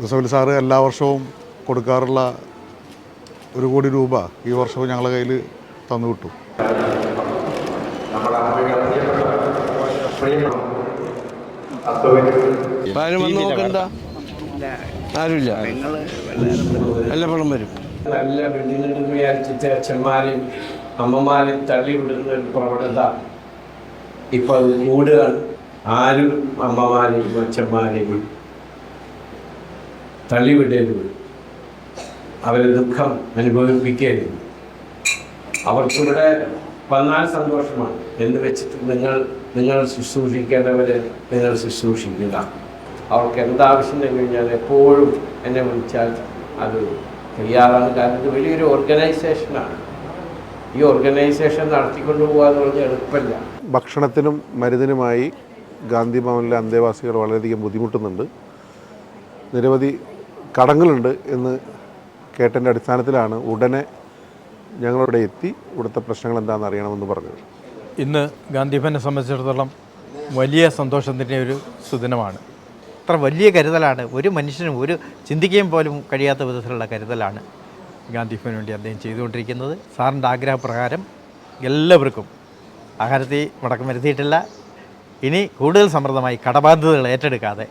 Yusuffali sir എല്ലാ വർഷവും കൊടുക്കാറുള്ള ഒരു കോടി രൂപ ഈ വർഷവും ഞങ്ങളുടെ കയ്യിൽ തന്നു വിട്ടു. ഇപ്പം ആരും വന്ന് നോക്കണ്ട. ആരുമില്ല. പണം വരും. നല്ല വെള്ളിനെടുത്ത് വിചാരിച്ചിട്ട് അച്ഛന്മാരെയും അമ്മമാരെയും തള്ളി വിടുന്ന ഒരു പ്രവണത ഇപ്പൊ അത് കൂടുകയാണ് ആരും അമ്മമാരെയും അച്ഛന്മാരെയും തള്ളിവിടരുത് അവരെ ദുഃഖം അനുഭവിപ്പിക്കേണ്ടി അവർക്കിവിടെ വന്നാൽ സന്തോഷമാണ്. എന്ന് വെച്ചിട്ട് നിങ്ങൾ നിങ്ങൾ ശുശ്രൂഷിക്കേണ്ടവരെ നിങ്ങൾ ശുശ്രൂഷിക്കുക. അവർക്ക് എന്താവശ്യം കഴിഞ്ഞാൽ എപ്പോഴും എന്നെ വിളിച്ചാൽ അത് തയ്യാറാണ്. കാരണം ഇത് വലിയൊരു ഓർഗനൈസേഷനാണ് ഈ ഓർഗനൈസേഷൻ നടത്തിക്കൊണ്ടു പോകാന്ന് പറഞ്ഞാൽ എളുപ്പമല്ല ഭക്ഷണത്തിനും മരുന്നിനുമായി ഗാന്ധി ഭവനിലെ അന്തേവാസികൾ വളരെയധികം ബുദ്ധിമുട്ടുന്നുണ്ട്. നിരവധി കടങ്ങളുണ്ട് എന്ന് കേട്ടതിന്റെ അടിസ്ഥാനത്തിലാണ് ഉടനെ ഞങ്ങളിവിടെ എത്തി ഇവിടുത്തെ പ്രശ്നങ്ങൾ എന്താണെന്ന് അറിയണമെന്ന് പറഞ്ഞത്. ഇന്ന് ഗാന്ധിഭവനെ സംബന്ധിച്ചിടത്തോളം വലിയ സന്തോഷത്തിന്റെ ഒരു സുദിനമാണ്. അത്ര വലിയ കരുതലാണ്. ഒരു മനുഷ്യനും ഒരു ചിന്തിക്കുകയും പോലും കഴിയാത്ത വിധത്തിലുള്ള കരുതലാണ് ഗാന്ധിഭവന് വേണ്ടി അദ്ദേഹം ചെയ്തുകൊണ്ടിരിക്കുന്നത്. സാറിന്റെ ആഗ്രഹപ്രകാരം എല്ലാവർക്കും ആഹാരത്തിൽ മുടക്കം വരുത്തിയിട്ടില്ല. ഇനി കൂടുതൽ സമൃദ്ധമായി കടബാധ്യതകൾ ഏറ്റെടുക്കാതെ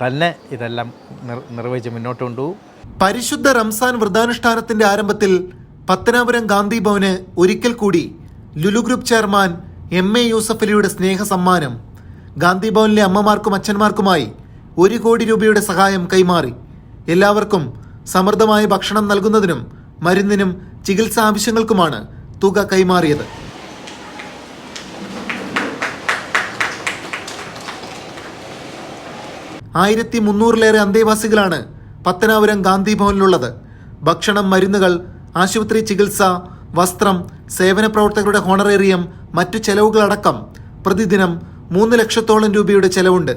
തന്നെ ഇതെല്ലാം നിർ നിർവഹിച്ച് മുന്നോട്ട് കൊണ്ടുപോകും പരിശുദ്ധ റംസാൻ വ്രതാനുഷ്ഠാനത്തിന്റെ ആരംഭത്തിൽ പത്തനാപുരം ഗാന്ധി ഭവന് ഒരിക്കൽ കൂടി Lulu group chairman M A യൂസഫലിയുടെ സ്നേഹ സമ്മാനം ഗാന്ധി ഭവനിലെ അമ്മമാർക്കും അച്ഛന്മാർക്കുമായി ഒരു കോടി രൂപയുടെ സഹായം കൈമാറി. എല്ലാവർക്കും സമൃദ്ധമായ ഭക്ഷണം നൽകുന്നതിനും മരുന്നിനും ചികിത്സാ ആവശ്യങ്ങൾക്കുമാണ് തുക കൈമാറിയത്. ആയിരത്തി മുന്നൂറിലേറെ അന്തേവാസികളാണ് പത്തനാപുരം ഗാന്ധി ഭവനിലുള്ളത്. ഭക്ഷണം മരുന്നുകൾ ആശുപത്രി ചികിത്സ വസ്ത്രം സേവന പ്രവർത്തകരുടെ ഹോണറേറിയം മറ്റു ചെലവുകളടക്കം പ്രതിദിനം മൂന്ന് ലക്ഷത്തോളം രൂപയുടെ ചെലവുണ്ട്.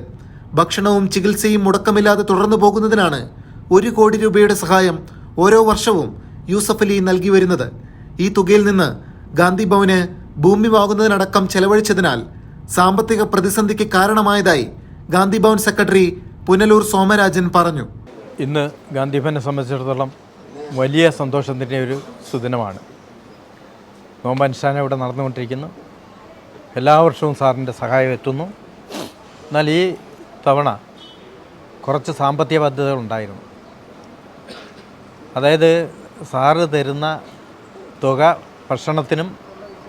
ഭക്ഷണവും ചികിത്സയും മുടക്കമില്ലാതെ തുടർന്നു പോകുന്നതിനാണ് ഒരു കോടി രൂപയുടെ സഹായം ഓരോ വർഷവും യൂസഫ് അലി നൽകി വരുന്നത്. ഈ തുകയിൽ നിന്ന് ഗാന്ധി ഭവന് ഭൂമി വാങ്ങുന്നതിനടക്കം ചെലവഴിച്ചതിനാൽ സാമ്പത്തിക പ്രതിസന്ധിക്ക് കാരണമായതായി ഗാന്ധി ഭവൻ സെക്രട്ടറി പുനലൂർ സോമരാജൻ പറഞ്ഞു. ഇന്ന് ഗാന്ധിഭവനെ സംബന്ധിച്ചിടത്തോളം വലിയ സന്തോഷത്തിന്റെ ഒരു സുദിനമാണ്. നോമ്പനുഷ്ഠാനം ഇവിടെ നടന്നുകൊണ്ടിരിക്കുന്നു. എല്ലാ വർഷവും സാറിന്റെ സഹായം എത്തുന്നു. എന്നാൽ ഈ തവണ കുറച്ച് സാമ്പത്തിക ബാധ്യതകളുണ്ടായിരുന്നു അതായത് സാറ് തരുന്ന തുക ഭക്ഷണത്തിനും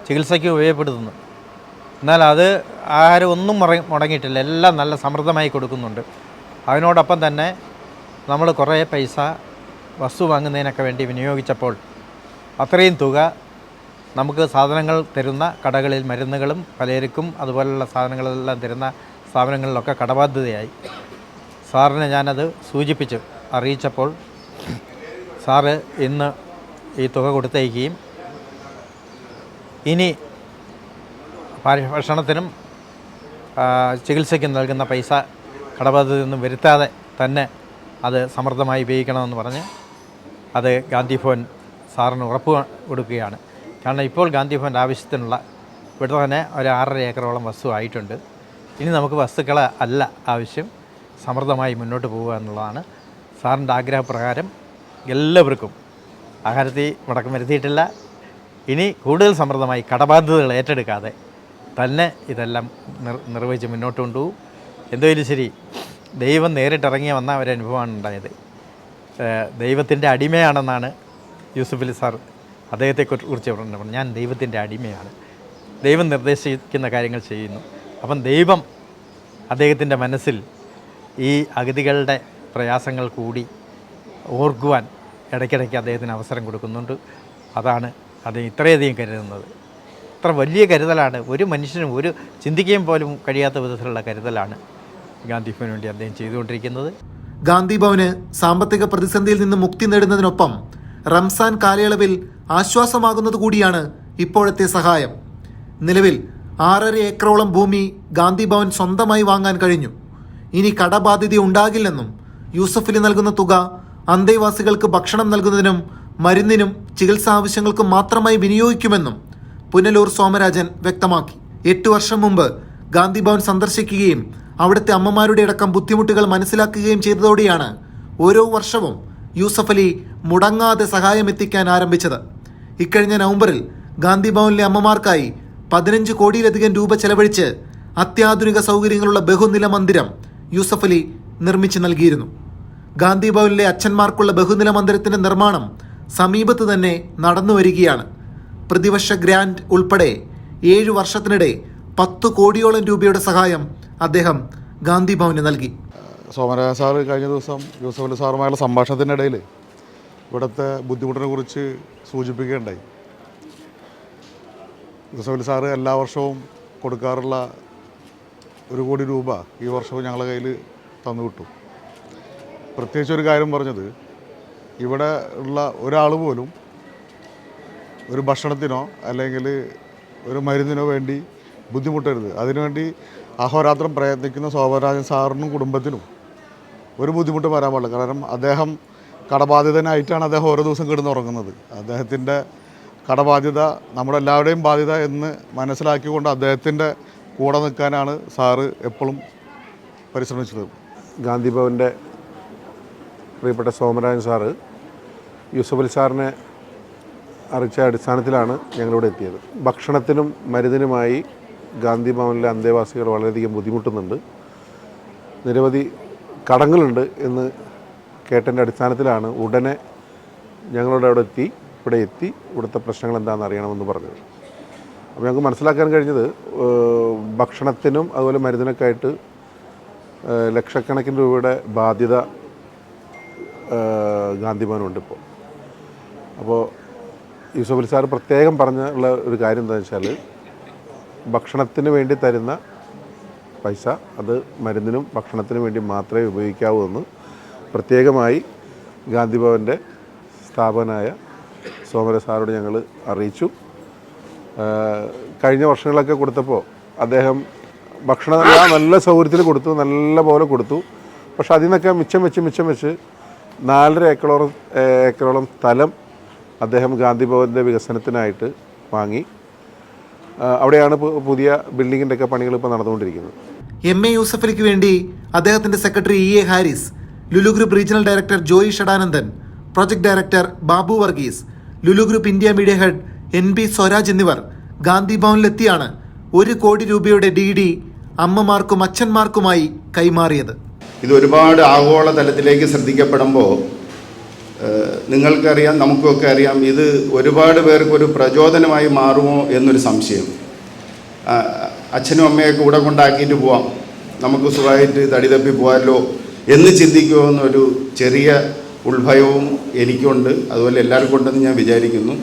ചികിത്സയ്ക്കും ഉപയോഗപ്പെടുത്തുന്നു. എന്നാൽ അത് ആരും ഒന്നും മുടങ്ങിയിട്ടില്ല. എല്ലാം നല്ല സമൃദ്ധമായി കൊടുക്കുന്നുണ്ട്. അതിനോടൊപ്പം തന്നെ നമ്മൾ കുറേ പൈസ വസ്തു വാങ്ങുന്നതിനൊക്കെ വേണ്ടി വിനിയോഗിച്ചപ്പോൾ അത്രയും തുക നമുക്ക് സാധനങ്ങൾ തരുന്ന കടകളിൽ മരുന്നുകളും പലചരക്കും അതുപോലുള്ള സാധനങ്ങളെല്ലാം തരുന്ന സ്ഥാപനങ്ങളിലൊക്കെ കടബാധ്യതയായി. സാറിനെ ഞാനത് സൂചിപ്പിച്ചു അറിയിച്ചപ്പോൾ സാറ് ഇന്ന് ഈ തുക കൊടുത്തയക്കുകയും ഇനി ഭക്ഷണത്തിനും ചികിത്സയ്ക്കും നൽകുന്ന പൈസ കടബാധ്യതയൊന്നും വരുത്താതെ തന്നെ അത് സമൃദ്ധമായി ഉപയോഗിക്കണമെന്ന് പറഞ്ഞ് അത് ഗാന്ധി ഭവൻ സാറിന് ഉറപ്പ് കൊടുക്കുകയാണ്. കാരണം ഇപ്പോൾ ഗാന്ധി ഭവന്റെ ആവശ്യത്തിനുള്ള ഇവിടെ തന്നെ ഒരു ആറര ഏക്കറോളം വസ്തു ആയിട്ടുണ്ട്. ഇനി നമുക്ക് വസ്തുക്കൾ അല്ല ആവശ്യം സമൃദ്ധമായി മുന്നോട്ട് പോവുക എന്നുള്ളതാണ് സാറിന്റെ ആഗ്രഹപ്രകാരം എല്ലാവർക്കും ആഹാരത്തിൽ മുടക്കം വരുത്തിയിട്ടില്ല. ഇനി കൂടുതൽ സമൃദ്ധമായി കടബാധ്യതകൾ ഏറ്റെടുക്കാതെ തന്നെ ഇതെല്ലാം നിർ നിർവഹിച്ച് മുന്നോട്ട് കൊണ്ടുപോകും. എന്തായാലും ശരി. ദൈവം നേരിട്ടിറങ്ങി വന്ന ഒരനുഭവമാണ് ഉണ്ടായത്. ദൈവത്തിന്റെ അടിമയാണെന്നാണ് യൂസുഫ് അലി സാർ അദ്ദേഹത്തെ കുറിച്ച് പറഞ്ഞത്. ഞാൻ ദൈവത്തിന്റെ അടിമയാണ്. ദൈവം നിർദ്ദേശിക്കുന്ന കാര്യങ്ങൾ ചെയ്യുന്നു. അപ്പം ദൈവം അദ്ദേഹത്തിന്റെ മനസ്സിൽ ഈ അഗതികളുടെ പ്രയാസങ്ങൾ കൂടി ഓർക്കുവാൻ ഇടയ്ക്കിടയ്ക്ക് അദ്ദേഹത്തിന് അവസരം കൊടുക്കുന്നുണ്ട്. അതാണ് അദ്ദേഹം ഇത്രയധികം കരുതുന്നത്. ഇത്ര വലിയ കരുതലാണ്. ഒരു മനുഷ്യനും ഒരു ചിന്തിക്കുകയും പോലും കഴിയാത്ത വിധത്തിലുള്ള കരുതലാണ് ഗാന്ധിഫിന് വേണ്ടി അദ്ദേഹം ചെയ്തുകൊണ്ടിരിക്കുന്നത്. ഗാന്ധി ഭവന് സാമ്പത്തിക പ്രതിസന്ധിയിൽ നിന്ന് മുക്തി നേടുന്നതിനൊപ്പം റംസാൻ കാലയളവിൽ ആശ്വാസമാകുന്നത് കൂടിയാണ് ഇപ്പോഴത്തെ സഹായം. നിലവിൽ ആറര ഏക്കറോളം ഭൂമി ഗാന്ധിഭവൻ സ്വന്തമായി വാങ്ങാൻ കഴിഞ്ഞു. ഇനി കടബാധ്യത ഉണ്ടാകില്ലെന്നും യൂസഫിന് നൽകുന്ന തുക അന്തേവാസികൾക്ക് ഭക്ഷണം നൽകുന്നതിനും മരുന്നിനും ചികിത്സാ ആവശ്യങ്ങൾക്കും മാത്രമായി വിനിയോഗിക്കുമെന്നും പുനലൂർ സോമരാജൻ വ്യക്തമാക്കി. എട്ടു വർഷം മുമ്പ് ഗാന്ധിഭവൻ സന്ദർശിക്കുകയും അവിടുത്തെ അമ്മമാരുടെ അടക്കം ബുദ്ധിമുട്ടുകൾ മനസ്സിലാക്കുകയും ചെയ്തതോടെയാണ് ഓരോ വർഷവും യൂസഫ് അലി മുടങ്ങാതെ സഹായം എത്തിക്കാൻ ആരംഭിച്ചത്. ഇക്കഴിഞ്ഞ നവംബറിൽ ഗാന്ധി ഭവനിലെ അമ്മമാർക്കായി പതിനഞ്ച് കോടിയിലധികം രൂപ ചെലവഴിച്ച് അത്യാധുനിക സൗകര്യങ്ങളുള്ള ബഹുനില മന്ദിരം യൂസഫ് അലി നിർമ്മിച്ചു നൽകിയിരുന്നു. ഗാന്ധി ഭവനിലെ അച്ഛന്മാർക്കുള്ള ബഹുനില മന്ദിരത്തിന്റെ നിർമ്മാണം സമീപത്ത് തന്നെ നടന്നു വരികയാണ്. പ്രതിവർഷ ഗ്രാൻഡ് ഉൾപ്പെടെ ഏഴു വർഷത്തിനിടെ പത്ത് കോടിയോളം രൂപയുടെ സഹായം അദ്ദേഹം ഗാന്ധി ഭവന് നൽകി. സോമരാജ സാറ് കഴിഞ്ഞ ദിവസം യൂസഫ് അലി സാറുമായുള്ള സംഭാഷണത്തിനിടയിൽ ഇവിടുത്തെ ബുദ്ധിമുട്ടിനെ കുറിച്ച് സൂചിപ്പിക്കുകയുണ്ടായി. യൂസഫ് അലി സാറ് എല്ലാ വർഷവും കൊടുക്കാറുള്ള ഒരു കോടി രൂപ ഈ വർഷവും ഞങ്ങളുടെ കയ്യിൽ തന്നു വിട്ടു. പ്രത്യേകിച്ച് ഒരു കാര്യം പറഞ്ഞത് ഇവിടെ ഉള്ള ഒരാൾ പോലും ഒരു ഭക്ഷണത്തിനോ അല്ലെങ്കിൽ ഒരു മരുന്നിനോ വേണ്ടി ബുദ്ധിമുട്ടരുത്. അതിനുവേണ്ടി അഹോരാത്രം പ്രയത്നിക്കുന്ന ശോഭരാജൻ സാറിനും കുടുംബത്തിനും ഒരു ബുദ്ധിമുട്ട് വരാൻ പാടില്ല കാരണം അദ്ദേഹം കടബാധിതനായിട്ടാണ് അദ്ദേഹം ഓരോ ദിവസം കിടന്നുറങ്ങുന്നത് അദ്ദേഹത്തിന്റെ കടബാധ്യത നമ്മളെല്ലാവരുടെയും ബാധ്യത എന്ന് മനസ്സിലാക്കിക്കൊണ്ട് അദ്ദേഹത്തിന്റെ കൂടെ നിൽക്കാനാണ് സാറ് എപ്പോഴും പരിശ്രമിച്ചത്. ഗാന്ധി ഭവന്റെ പ്രിയപ്പെട്ട സോമരാജൻ സാറ് യൂസഫലി സാറിനെ അറിയിച്ച അടിസ്ഥാനത്തിലാണ് ഞങ്ങളിവിടെ എത്തിയത്. ഭക്ഷണത്തിനും മരുന്നിനുമായി ഗാന്ധി ഭവനിലെ അന്തേവാസികൾ വളരെയധികം ബുദ്ധിമുട്ടുന്നുണ്ട്. നിരവധി കടങ്ങളുണ്ട് എന്ന് കേട്ടതിന്റെ അടിസ്ഥാനത്തിലാണ് ഉടനെ ഞങ്ങളുടെ അവിടെ എത്തി ഇവിടെ എത്തി ഇവിടുത്തെ പ്രശ്നങ്ങൾ എന്താണെന്ന് അറിയണമെന്ന് പറഞ്ഞത്. അപ്പോൾ ഞങ്ങൾക്ക് മനസ്സിലാക്കാൻ കഴിഞ്ഞത് ഭക്ഷണത്തിനും അതുപോലെ മരുന്നിനൊക്കെ ആയിട്ട് ലക്ഷക്കണക്കിന് രൂപയുടെ ബാധ്യത ഏഹ്, ഗാന്ധി ഭവനുണ്ട് ഇപ്പോൾ. അപ്പോൾ യൂസഫ് അലി സാർ പ്രത്യേകം പറഞ്ഞുള്ള ഒരു കാര്യം എന്താണെന്ന് വെച്ചാൽ ഭക്ഷണത്തിന് വേണ്ടി തരുന്ന പൈസ അത് മരുന്നിനും ഭക്ഷണത്തിനും വേണ്ടി മാത്രമേ ഉപയോഗിക്കാവൂ എന്ന് പ്രത്യേകമായി ഗാന്ധി ഭവന്റെ സ്ഥാപകനായ സോമര സാറോട് ഞങ്ങൾ അറിയിച്ചു. കഴിഞ്ഞ വർഷങ്ങളൊക്കെ കൊടുത്തപ്പോൾ അദ്ദേഹം ഭക്ഷണം നല്ല സൗകര്യത്തിൽ കൊടുത്തു നല്ല പോലെ കൊടുത്തു. പക്ഷെ അതിൽ നിന്നൊക്കെ മിച്ചം വെച്ച് മിച്ചം വെച്ച് നാലര ഏക്കറോളം ഏക്കറോളം സ്ഥലം അദ്ദേഹം ഗാന്ധി ഭവന്റെ വികസനത്തിനായിട്ട് വാങ്ങി. അവിടെയാണ് പുതിയ ബിൽഡിങ്ങിന്റെ ഒക്കെ പണികൾ ഇപ്പോൾ നടന്നുകൊണ്ടിരിക്കുന്നത്. എം എ യൂസഫലിക്ക് വേണ്ടി അദ്ദേഹത്തിന്റെ secretary E A Haris Lulu group regional director Joy Shadanandan project director Babu Varghese Lulu group India media head N B Swaraj എന്നിവർ ഗാന്ധി ഭവനിലെത്തിയാണ് ഒരു കോടി രൂപയുടെ ഡി ഡി അമ്മമാർക്കും അച്ഛന്മാർക്കുമായി കൈമാറിയത്. ഇത് ഒരുപാട് ആഗോള തലത്തിലേക്ക് ശ്രദ്ധിക്കപ്പെടുമ്പോൾ നിങ്ങൾക്കറിയാം നമുക്കൊക്കെ അറിയാം ഇത് ഒരുപാട് പേർക്ക് ഒരു പ്രചോദനമായി മാറുമോ എന്നൊരു സംശയം. അച്ഛനും അമ്മയൊക്കെ കൂടെ കൊണ്ടാക്കിയിട്ട് പോവാം. നമുക്ക് സുഖമായിട്ട് തടി തപ്പി പോകാമല്ലോ എന്ന് ചിന്തിക്കുമോ എന്നൊരു ചെറിയ ഉത്ഭയവും എനിക്കുണ്ട്. അതുപോലെ എല്ലാവർക്കും ഉണ്ടെന്ന് ഞാൻ വിചാരിക്കുന്നു.